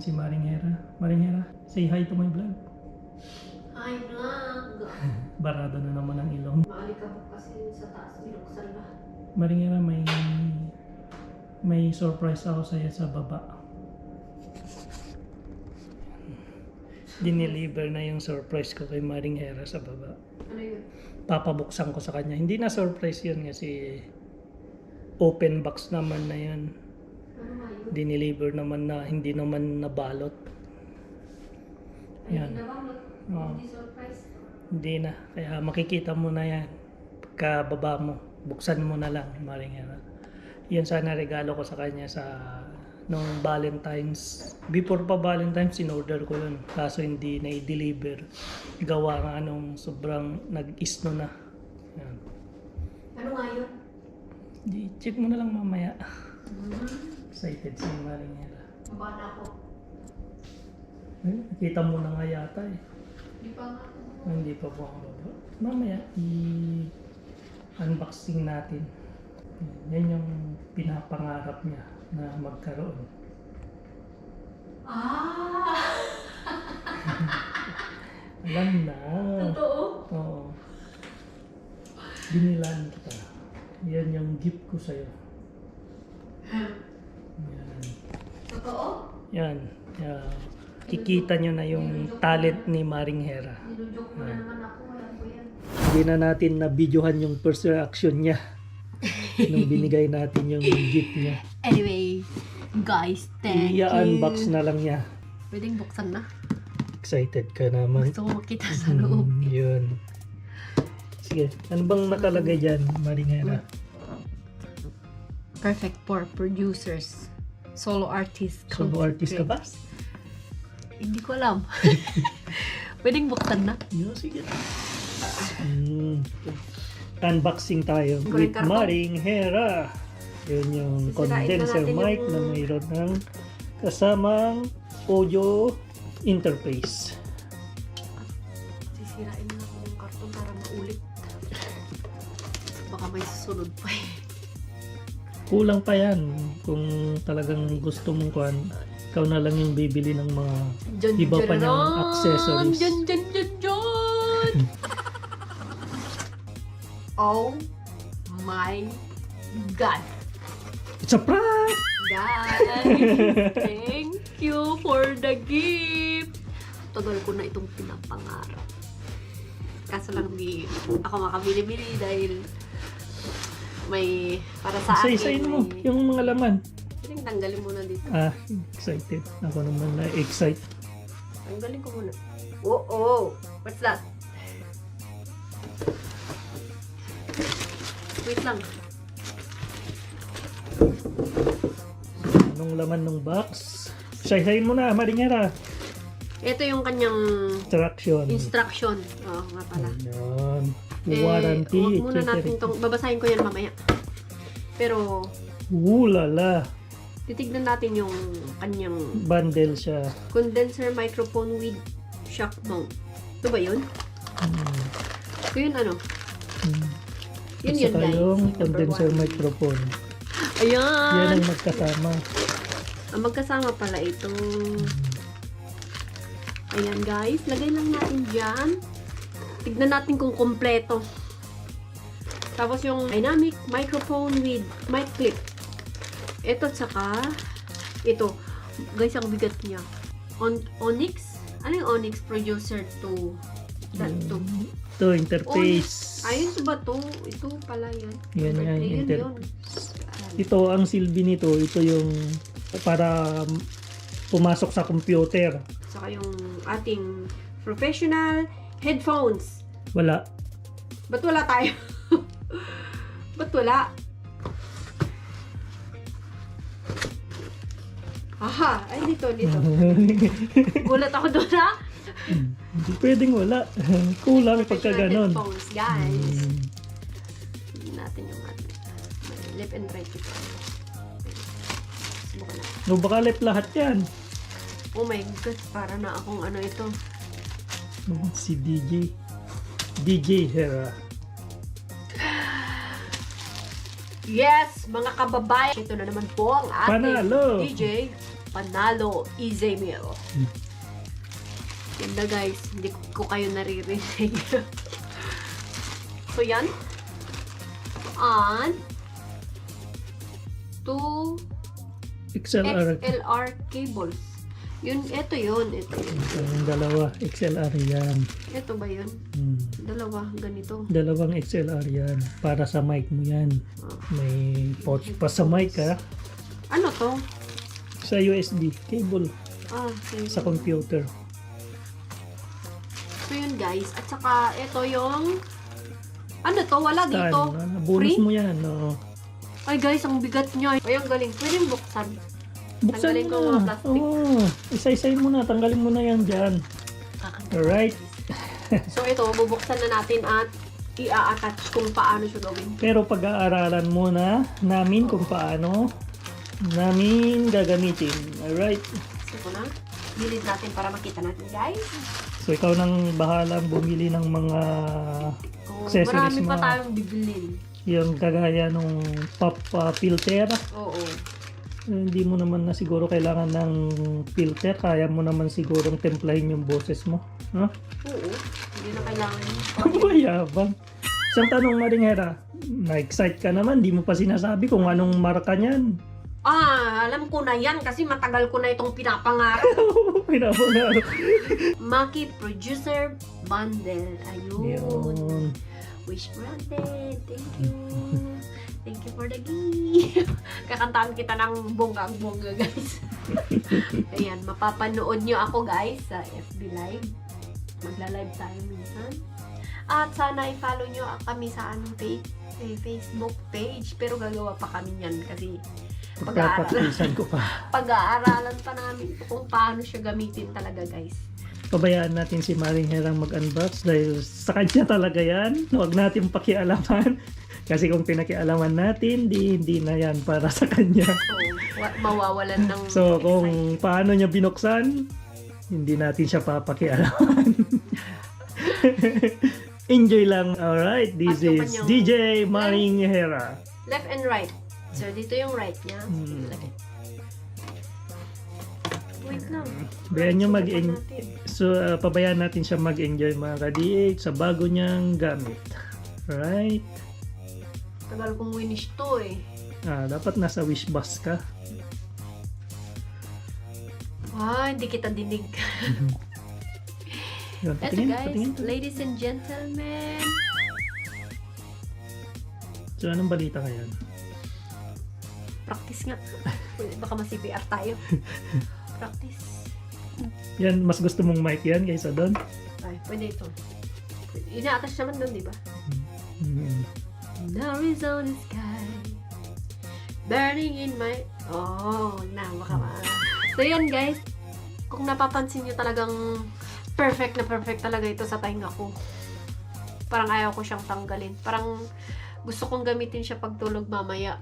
namin si Maring Hera. Maring Hera, say hi to my vlog. Ay, nag. Barado na naman ang ilong. Maalikabok kasi sa taas, binuksan lahat. Maring Hera, may may surprise ako sa'yo sa baba. Dineliver na yung surprise ko kay Maring Hera sa baba. Ano yun? Papabuksan ko sa kanya. Hindi na surprise yun kasi open box naman na yun. Dineliver naman na hindi naman nabalot. Yan. Oo. hindi na. Kaya makikita mo na yan. Pagkababa mo. Buksan mo na lang, Maring Hera. Yan sana regalo ko sa kanya sa nung Valentine's. Before pa Valentine's, in-order ko yun. Kaso hindi na i-deliver. Gawa nga nung sobrang nag-isno na. Yan. Ano nga yun? Di, check mo na lang mamaya. Hmm. Excited si. Baba na ako. Eh, nakita mo na nga yata eh. Di pa nga. Ah, Hindi pa po baba. Mamaya, i-unboxing natin. Yan yung pinapangarap niya na magkaroon. Ah! Alam na. Totoo? Oo. Binilan kita. Yan yung gift ko sa'yo. Yan. Totoo? Yan. Yan. Kikita nyo na yung talent ni Maring Hera. Yan. Hindi na natin na videohan yung first reaction niya nung binigay natin yung gift niya. Anyway, guys, thank I-unbox na lang niya. Pwedeng buksan na. Excited ka naman. Gusto ko makita sa loob. Mm, yun. Sige, ano bang nakalagay dyan, Maringera? Perfect for producers. Solo artist. Solo artist ka ba? Hindi ko alam. Pwedeng buksan na. Yo, sige. Mm. Unboxing tayo with karton. Maring Hera. Yun yung Sisirain condenser mic yung- na mayroon ng kasamang audio interface. Sisirain na ako ng karton para maulit. Baka may susunod pa eh. Kulang pa yan kung talagang gusto mong kuhan. Ikaw na lang yung bibili ng mga Dyan, Iba pa dyan, niyang accessories. Dyan, dyan, dyan, dyan. oh my God. It's a prank! Guys, thank you for the gift. Tagal ko na itong pinapangarap. Kaso lang di ako makabili-bili dahil may para sa akin. Isa-isain mo may- yung mga laman. Piling tanggalin muna dito. Ah, excited. Ako naman na excite. Tanggalin ko muna. Oh, oh. What's that? Wait lang. Anong laman ng box? Say-sayin mo na, Maringera. Ito yung kanyang Instruction. instruction. Oo, nga pala. Ayan. Eh, Warranty. Huwag muna natin tong, babasahin ko yan mamaya. Pero, Ulala. titignan natin yung kanyang Bundle siya. condenser microphone with shock mount. Ito ba yun? Hmm. Ito yun ano? Hmm. Yun At yun saka guys. yung Number condenser one. microphone. Ayan! Yan ang magkasama. Ang magkasama pala ito. Ayan guys, lagay lang natin dyan. Tignan natin kung kompleto. Tapos yung dynamic microphone with mic clip. Ito at saka ito. Guys, ang bigat niya. On Onyx? Ano yung Onyx Producer 2? That 2. Ito, interface. Ayun ba to? Ito pala yan. Yan Number yan, inter- yun. Ito, ang silbi nito, ito yung para pumasok sa computer. Saka yung ating professional headphones. Wala. Ba't wala tayo? Ba't wala? Aha! Ay, dito, dito. Gulat ako doon, ha? Hindi pwedeng wala. Kulang pagka ganon. headphones, guys. Hmm. Tignan natin yung ating may left and right ito. Subukan natin. No, baka left lahat yan. Oh my God, para na akong ano ito. Si DJ. DJ Hera. Yes, mga kababayan. Ito na naman po ang ating Panalo. DJ Panalo Meal. Hmm. Ganda guys, hindi ko kayo naririnig. so yan. And two XLR. XLR cables. Yun, ito yun. Ito yun. Yung dalawa, XLR yan. Ito ba yun? Hmm. Dalawa, ganito. Dalawang XLR yan. Para sa mic mo yan. May pouch pa sa mic ha. Ano to? Sa USB cable. Ah, okay. Sa computer. So yun guys. At saka ito yung ano to? Wala Saan? dito. Ah, bonus Free? mo yan. Oo. Ay guys, ang bigat niya. Ay, ang galing. Pwede buksan. Buksan Tanggalin ko mo mga na. plastic. Oo. Isa-isayin mo na. Tanggalin mo na yan dyan. Alright. So ito, bubuksan na natin at i-attach kung paano siya gawin. Pero pag-aaralan muna namin kung paano namin gagamitin. Alright. So ito na. Bilid natin para makita natin guys. So ikaw nang bahalang bumili ng mga Oh, Accessories marami pa mga- tayong bibilin. yung kagaya nung pop uh, filter. Oo. Hindi mo naman na siguro kailangan ng filter. Kaya mo naman sigurong templahin yung boses mo. Huh? Oo. Hindi na kailangan yun. Mayabang. Isang tanong Maringera, na-excite ka naman, di mo pa sinasabi kung anong marka niyan. Ah, alam ko na yan kasi matagal ko na itong pinapangarap. Pinapangaro. Maki Producer Bundle. Ayun. Yun. Wish branded. Thank you. Thank you for the gift. Kakantaan kita ng bonggang-bongga, guys. Ayan, mapapanood nyo ako, guys, sa FB Live. Magla-live tayo minsan. At sana i-follow nyo kami sa anong page, eh, Facebook page. Pero gagawa pa kami yan kasi pag-aaralan, ko pa. pag-aaralan pa namin kung paano siya gamitin talaga, guys. Pabayaan natin si Maring Herang mag-unbox dahil sa kanya talaga yan. Huwag natin pakialaman. Kasi kung pinakialaman natin, di, hindi na yan para sa kanya. So, wa- mawawalan ng So, kung paano niya binuksan, hindi natin siya papakialaman. Enjoy lang. Alright, this At is DJ Maring Hera. Left and right. So, dito yung right niya. Hmm. Wait lang. Bayan niyo mag. So, uh, pabayaan natin siya mag-enjoy mga ka-DH sa bago niyang gamit. Alright. Tagal kong winish to eh. Ah, dapat nasa wish bus ka. Ah, hindi kita dinig. Yun, Eto patingin, guys, patingin. ladies and gentlemen. So, anong balita ngayon? Practice nga. Baka ma-CPR tayo. Practice. Yan, mas gusto mong mic yan kaysa doon? Ay, pwede ito. Ina-attach naman doon, di ba? Hmm. The Arizona sky Burning in my... Oh, na, baka ma... So, yan guys. Kung napapansin nyo talagang perfect na perfect talaga ito sa tainga ko. Parang ayaw ko siyang tanggalin. Parang gusto kong gamitin siya pagtulog mamaya.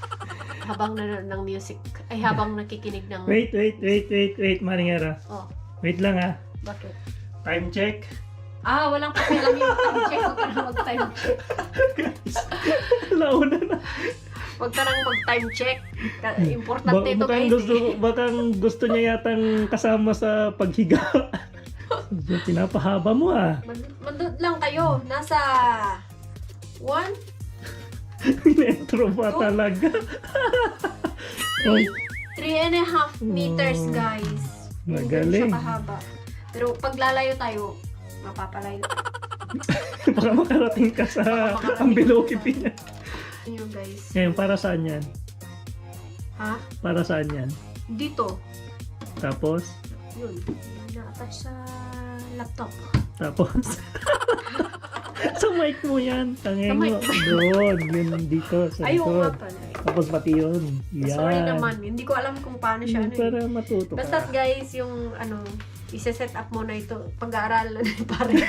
habang nanonood ng music. Ay, habang nakikinig ng... Wait, wait, wait, wait, wait, Maringera. Oh, Wait lang ah. bakit? Time check. Ah, walang pakialam yung time check. Huwag ka na mag-time check. Launa na. Huwag ka nang mag-time check. Ka- Ba- Importante ito guys. gusto, bakang gusto niya yatang kasama sa paghiga. Pinapahaba mo ah. Mand- Mandot lang kayo. Nasa... One, Metro pa Oh. talaga. three, three and a half meters, Oh. guys. Hindi Magaling. siya kahaba. Pero pag lalayo tayo, mapapalayo. Baka makarating ka sa Baka makarating Ambiloki ka. Yun yung guys. Ngayon, para saan yan? Ha? Para saan yan? Dito. Tapos? Yun. Na-attach sa laptop. Tapos? sa mic mo yan. Tangin Sa mic. mo. Doon. Yun dito. Sa Ay, oo nga likod. pala. Tapos pati yun. Yan. Sorry naman. Hindi ko alam kung paano siya. Ano, eh. Para matuto ka. Basta guys, yung ano, isa-set up mo na ito. Pag-aaralan ni Pare.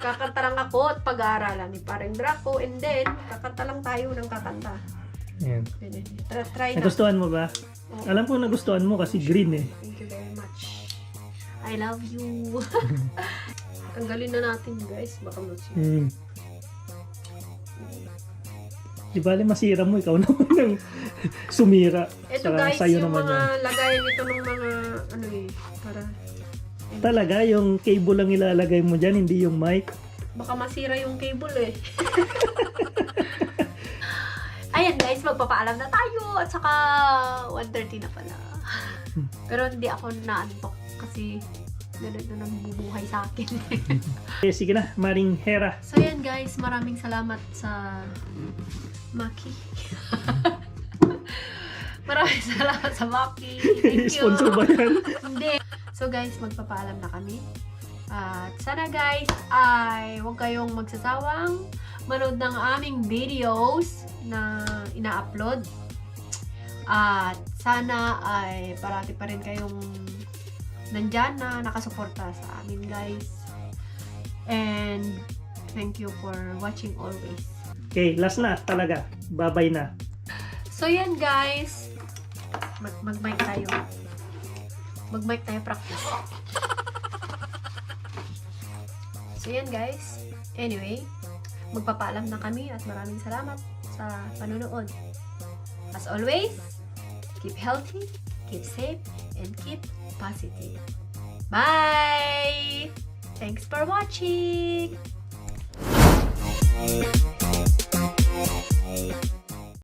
kakanta lang ako at pag-aaralan ni Pareng Draco. And then, kakanta lang tayo ng kakanta. Yan. Pwede. Try, try na. Nagustuhan mo ba? Oo. Alam ko nagustuhan mo kasi green eh. Thank you very much. I love you. Tanggalin na natin guys. Baka masira. Hmm. Di bali masira mo, ikaw naman ang Sumira. Ito Saka guys, sa'yo yung naman mga yan. lagayan ito ng mga, ano eh, para, Talaga, yung cable lang ilalagay mo dyan, hindi yung mic. baka masira yung cable eh. Ayan guys, magpapaalam na tayo at saka 1.30 na pala. Pero hindi ako naantok kasi ganun na bubuhay sa akin. Eh, sige na, Maring Hera. so yan guys, maraming salamat sa Maki. Maraming salamat sa Maki. Thank you. Sponsor ba yan? Hindi. So guys, magpapaalam na kami. At sana guys ay huwag kayong magsasawang manood ng aming videos na ina-upload. At sana ay parati pa rin kayong nandyan na nakasuporta sa amin guys. And thank you for watching always. Okay, last na talaga. Babay na. So yan guys, mag mag-mic tayo. Mag-mic tayo practice. So yan guys. Anyway, magpapaalam na kami at maraming salamat sa panonood. As always, keep healthy, keep safe, and keep positive. Bye! Thanks for watching!